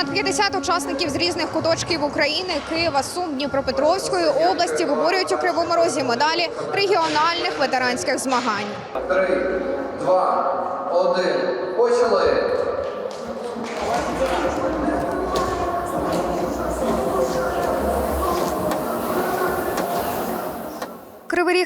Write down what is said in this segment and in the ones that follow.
Понад 50 учасників з різних куточків України, Києва, Сум, Дніпропетровської області виборюють у Кривому Розі медалі регіональних ветеранських змагань. Три, два, один. Почали.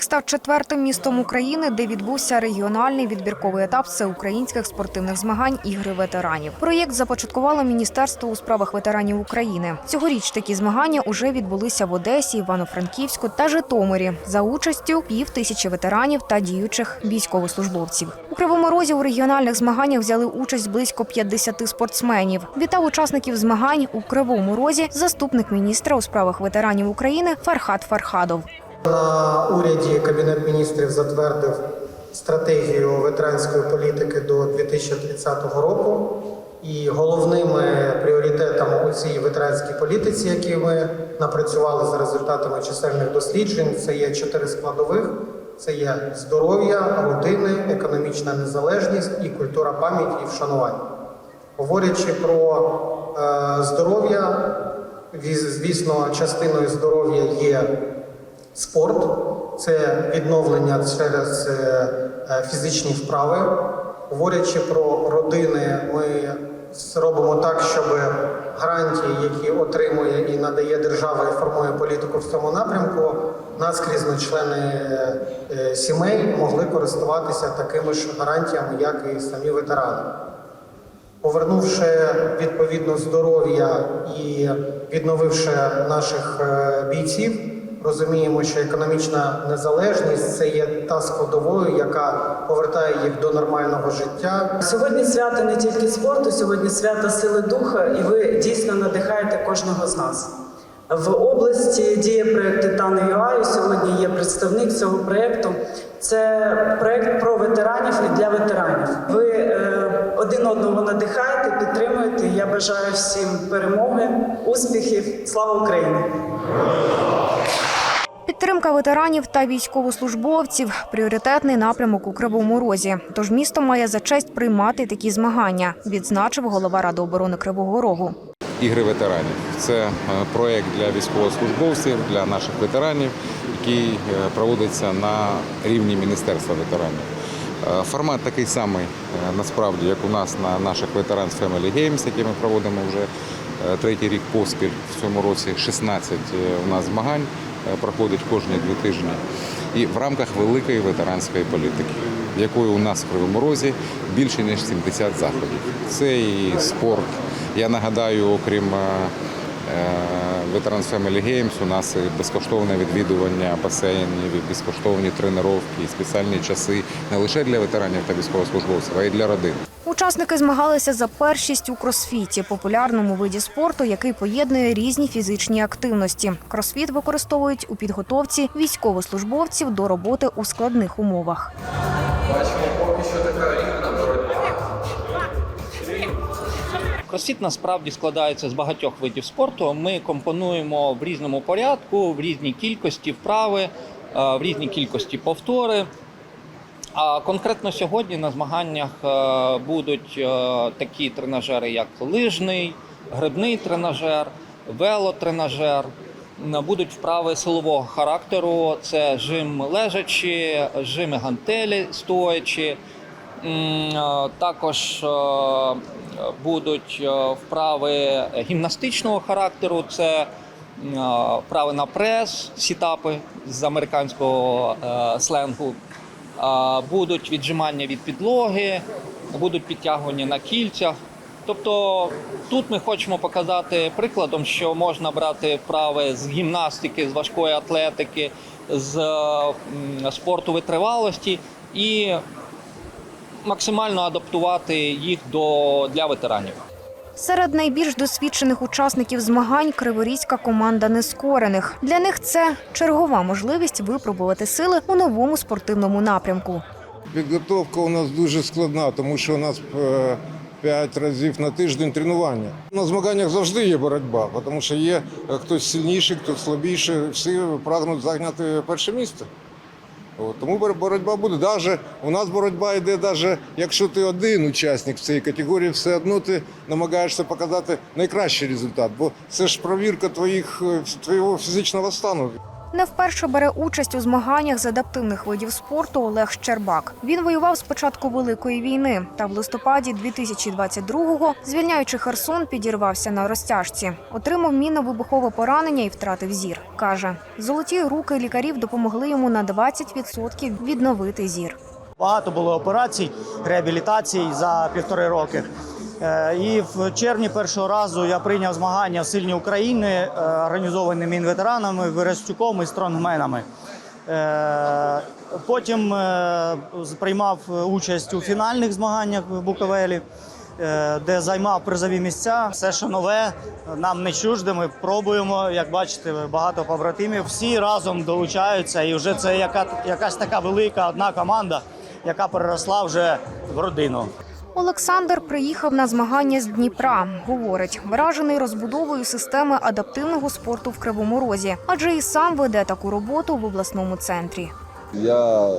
Став четвертим містом України, де відбувся регіональний відбірковий етап всеукраїнських спортивних змагань ігри ветеранів. Проєкт започаткувало Міністерство у справах ветеранів України. Цьогоріч такі змагання уже відбулися в Одесі, Івано-Франківську та Житомирі за участю пів тисячі ветеранів та діючих військовослужбовців. У Кривому Розі у регіональних змаганнях взяли участь близько 50 спортсменів. Вітав учасників змагань у Кривому Розі заступник міністра у справах ветеранів України Фархат Фархадов. На уряді Кабінет міністрів затвердив стратегію ветеранської політики до 2030 року. І головними пріоритетами у цій ветеранській політиці, які ми напрацювали за результатами чисельних досліджень, це є чотири складових: це є здоров'я, родини, економічна незалежність і культура пам'яті і вшанування. Говорячи про е, здоров'я, звісно, частиною здоров'я є Спорт це відновлення через е, е, фізичні вправи. Говорячи про родини, ми робимо так, щоб гарантії, які отримує і надає держава, і формує політику в цьому напрямку, наскрізно члени е, сімей могли користуватися такими ж гарантіями, як і самі ветерани. Повернувши відповідно здоров'я і відновивши наших бійців, розуміємо, що економічна незалежність це є та складовою, яка повертає їх до нормального життя. Сьогодні свято не тільки спорту, сьогодні свято сили духа, і ви дійсно надихаєте кожного з нас. В області діє проєкт Титани ЮА, Сьогодні є представник цього проєкту. Це проєкт про ветеранів і для ветеранів. Ви е, один одного надихаєте, підтримуєте. Я бажаю всім перемоги, успіхів. Слава Україні! Підтримка ветеранів та військовослужбовців пріоритетний напрямок у Кривому Розі. Тож місто має за честь приймати такі змагання, відзначив голова Ради оборони Кривого Рогу. Ігри ветеранів. Це е, проєкт для військовослужбовців, для наших ветеранів, який е, проводиться на рівні Міністерства ветеранів. Е, Формат такий самий насправді, як у нас на наших Veterans Family Games, які ми проводимо вже третій рік поспіль в цьому році. 16 е, у нас змагань проходить кожні дві тижні. І в рамках великої ветеранської політики, якої у нас в Кривому Розі більше ніж 70 заходів. Це і спорт. Я нагадаю, окрім е, е, Veterans Family Games, у нас і безкоштовне відвідування басейнів, і безкоштовні тренування, і спеціальні часи не лише для ветеранів та військовослужбовців, а й для родин. Учасники змагалися за першість у кросфіті, популярному виді спорту, який поєднує різні фізичні активності. Кросфіт використовують у підготовці військовослужбовців до роботи у складних умовах. Бачимо, поки що така рівна боротьба. Кросфіт насправді складається з багатьох видів спорту. Ми компонуємо в різному порядку, в різній кількості вправи, е, в різній кількості повтори. А конкретно сьогодні на змаганнях е, будуть е, такі тренажери, як лижний, грибний тренажер, велотренажер. Будуть вправи силового характеру: це жим лежачи, жими гантелі е, Також е, будуть е, вправи гімнастичного характеру. Це е, вправи на прес, сітапи з американського е, сленгу. Будуть віджимання від підлоги, будуть підтягування на кільцях. Тобто тут ми хочемо показати прикладом, що можна брати вправи з гімнастики, з важкої атлетики, з е, спорту витривалості і максимально адаптувати їх до, для ветеранів. Серед найбільш досвідчених учасників змагань криворізька команда нескорених. Для них це чергова можливість випробувати сили у новому спортивному напрямку. Підготовка у нас дуже складна, тому що у нас е, п'ять разів на тиждень тренування. На змаганнях завжди є боротьба, тому що є е, хтось сильніший, хтось слабіший. Всі прагнуть зайняти перше місце. Тому боротьба буде. Даже, у нас боротьба йде, навіть якщо ти один учасник в цій категорії, все одно ти намагаєшся показати найкращий результат, бо це ж провірка твоїх, е, твого фізичного стану. Не вперше бере участь у змаганнях з адаптивних видів спорту Олег Щербак. Він воював з початку Великої війни та в листопаді 2022-го, звільняючи Херсон, підірвався на розтяжці. Отримав мінно-вибухове поранення і втратив зір. Каже, золоті руки лікарів допомогли йому на 20% відновити зір. Багато було операцій, реабілітацій за півтори роки. Е, І в червні першого разу я прийняв змагання в сильні України, е, організовані мінветеранами, Верестюком і стронгменами. Е, Потім приймав участь у фінальних змаганнях в Буковелі, де займав призові місця. Все, що нове, нам не чужде. Ми пробуємо. Як бачите, багато побратимів. Всі разом долучаються, і вже це яка, якась така велика одна команда, яка переросла вже в родину. Олександр приїхав на змагання з Дніпра. Говорить, вражений розбудовою системи адаптивного спорту в Кривому Розі, адже і сам веде таку роботу в обласному центрі. Я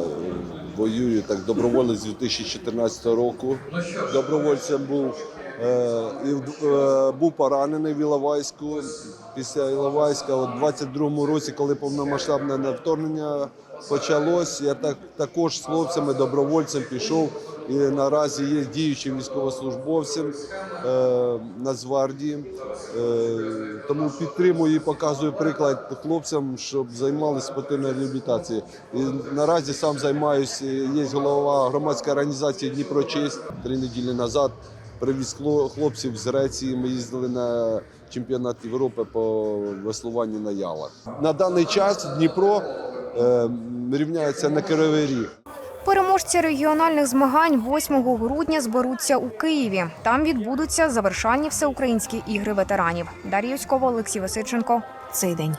воюю так доброволець з 2014 року. Добровольцем був е, і е, був поранений в Іловайську. Після Іловайська, у 22-му році, коли повномасштабне вторгнення почалось, я так також з хлопцями добровольцем пішов. І наразі є діючим військовослужбовцем е, Нацгвардії. Е, тому підтримую і показую приклад хлопцям, щоб займалися спортивною реабілітацією. Наразі сам займаюся. Є голова громадської організації Дніпро Честь. Три неділі назад привіз хло- хлопців з Греції. Ми їздили на чемпіонат Європи по веслуванню на ялах. На даний час Дніпро е, рівняється на Кривий Ріг. Переможці регіональних змагань 8 грудня зберуться у Києві. Там відбудуться завершальні всеукраїнські ігри ветеранів. Дар'я Юськова, Олексій Васильченко. Цей день.